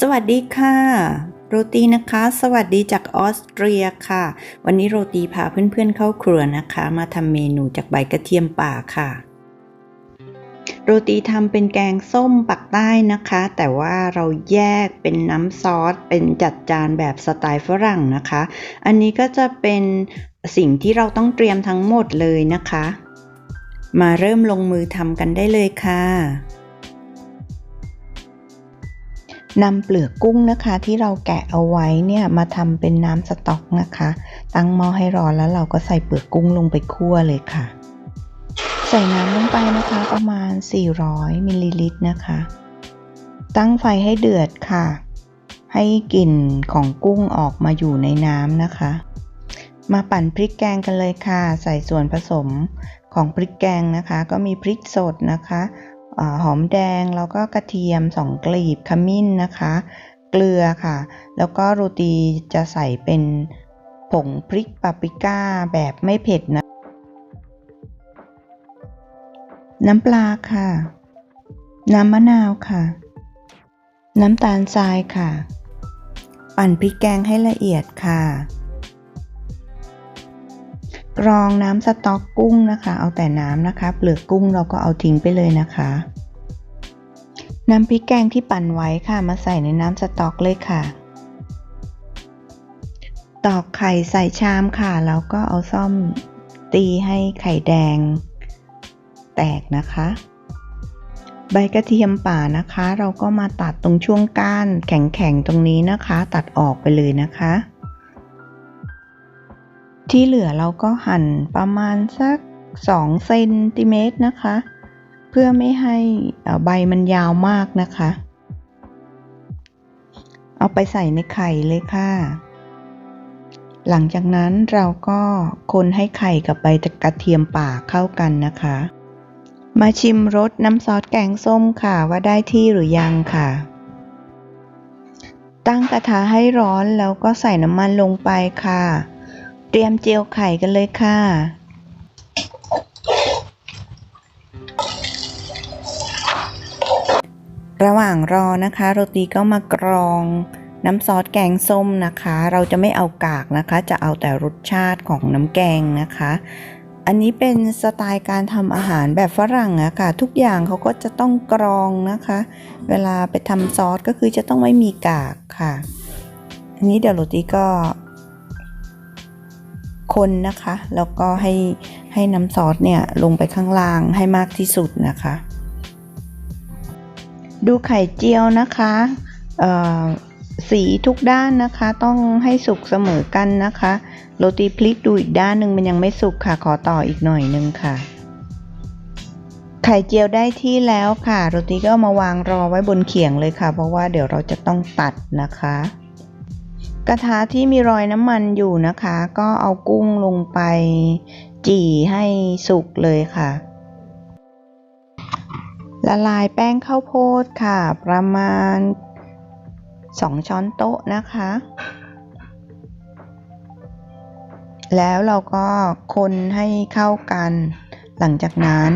สวัสดีค่ะ โรตีนะคะ สวัสดีจากออสเตรียค่ะ วันนี้โรตีพาเพื่อนๆเข้าครัวนะคะ มาทำเมนูจากใบกระเทียมป่าค่ะ โรตีทำเป็นแกงส้มปักใต้นะคะ แต่ว่าเราแยกเป็นน้ำซอส เป็นจัดจานแบบสไตล์ฝรั่งนะคะ อันนี้ก็จะเป็นสิ่งที่เราต้องเตรียมทั้งหมดเลยนะคะ มาเริ่มลงมือทำกันได้เลยค่ะ นำเปลือกกุ้งนะคะที่เราแกะเอาไว้เนี่ยมาทำเป็นน้ำสต๊อกนะคะ ตั้งหม้อให้ร้อนแล้วเราก็ใส่เปลือกกุ้งลงไปคั่วเลยค่ะ ใส่น้ำลงไปนะคะประมาณ 400มิลลิลิตรนะคะ ตั้งไฟให้เดือดค่ะ ให้กลิ่นของกุ้งออกมาอยู่ในน้ำนะคะ มาปั่นพริกแกงกันเลยค่ะ ใส่ส่วนผสมของพริกแกงนะคะ ก็มีพริกสดนะคะ หอมแดงแล้วก็กระเทียมสองกลีบขมิ้นนะคะ เกลือค่ะ แล้วก็โรตีจะใส่เป็นผงพริกปาปริก้าแบบไม่เผ็ดนะ น้ำปลาค่ะ น้ำมะนาวค่ะ น้ำตาลทรายค่ะ ปั่นพริกแกงให้ละเอียดค่ะ กรองน้ำสต๊อกกุ้งนะคะ เอาแต่น้ำนะคะ เปลือกกุ้งเราก็เอาทิ้งไปเลยนะคะน้ำพริกแกงที่ปั่นไว้ค่ะ มาใส่ในน้ำสต๊อกเลยค่ะ ตอกไข่ใส่ชามค่ะ แล้วก็เอาซ่อมตีให้ไข่แดง แตกนะคะ ใบกระเทียมป่านะคะ เราก็มาตัดตรงช่วงก้านแข็งๆตรงนี้นะคะ ตัดออกไปเลยนะคะ ที่เหลือเราก็หั่นประมาณสัก2เซนติเมตรนะคะ เพื่อไม่ให้ใบมันยาวมากนะคะ เอาไปใส่ในไข่เลยค่ะ หลังจากนั้นเราก็คนให้ไข่กับใบกระเทียมป่าเข้ากันนะคะ มาชิมรสน้ำซอสแกงส้มค่ะว่าได้ที่หรือยังค่ะ ตั้งกระทะให้ร้อนแล้วก็ใส่น้ำมันลงไปค่ะ เตรียมเจียวไข่กันเลยค่ะ ระหว่างรอนะคะ โรตีก็มากรองน้ำซอสแกงส้มนะคะ เราจะไม่เอากากนะคะ จะเอาแต่รสชาติของน้ำแกงนะคะ อันนี้เป็นสไตล์การทำอาหารแบบฝรั่งอะค่ะ ทุกอย่างเขาก็จะต้องกรองนะคะ เวลาไปทำซอสก็คือจะต้องไม่มีกากค่ะ อันนี้เดี๋ยวโรตีก็ คนนะคะ แล้วก็ให้ให้น้ำซอสเนี่ยลงไปข้างล่างให้มากที่สุดนะคะ ดูไข่เจียวนะคะสีทุกด้านนะคะต้องให้สุกเสมอกันนะคะ โรตีพลิกดูอีกด้านหนึ่งมันยังไม่สุกค่ะขอต่ออีกหน่อยนึงค่ะ ไข่เจียวได้ที่แล้วค่ะ โรตีก็มาวางรอไว้บนเขียงเลยค่ะ เพราะว่าเดี๋ยวเราจะต้องตัดนะคะ กระทะที่มีรอยน้ำมันอยู่นะคะ ก็เอากุ้งลงไป จี่ให้สุกเลยค่ะ ละลายแป้งข้าวโพดค่ะ ประมาณ 2 ช้อนโต๊ะนะคะ แล้วเราก็คนให้เข้ากัน หลังจากนั้น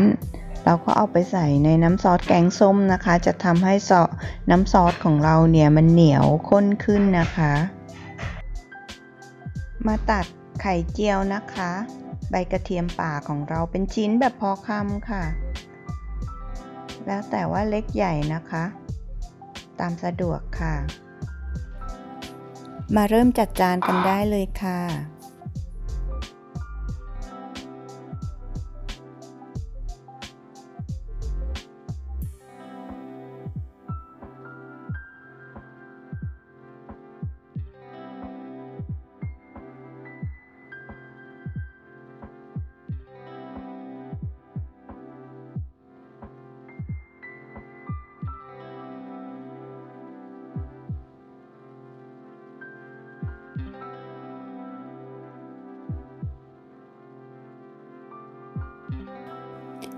เราก็เอาไปใส่ในน้ำซอสแกงส้มนะคะ จะทำให้ซอน้ำซอสของเราเนี่ยมันเหนียวข้นขึ้นนะคะ มาตัดไข่เจียวนะคะ ใบกระเทียมป่าของเราเป็นชิ้นแบบพอคำค่ะ แล้วแต่ว่าเล็กใหญ่นะคะ ตามสะดวกค่ะ มาเริ่มจัดจานกันได้เลยค่ะ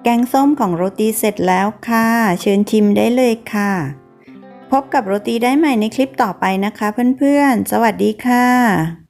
แกงส้มของโรตีเสร็จแล้วค่ะ เชิญชิมได้เลยค่ะ พบกับโรตีได้ใหม่ในคลิปต่อไปนะคะเพื่อนๆ สวัสดีค่ะ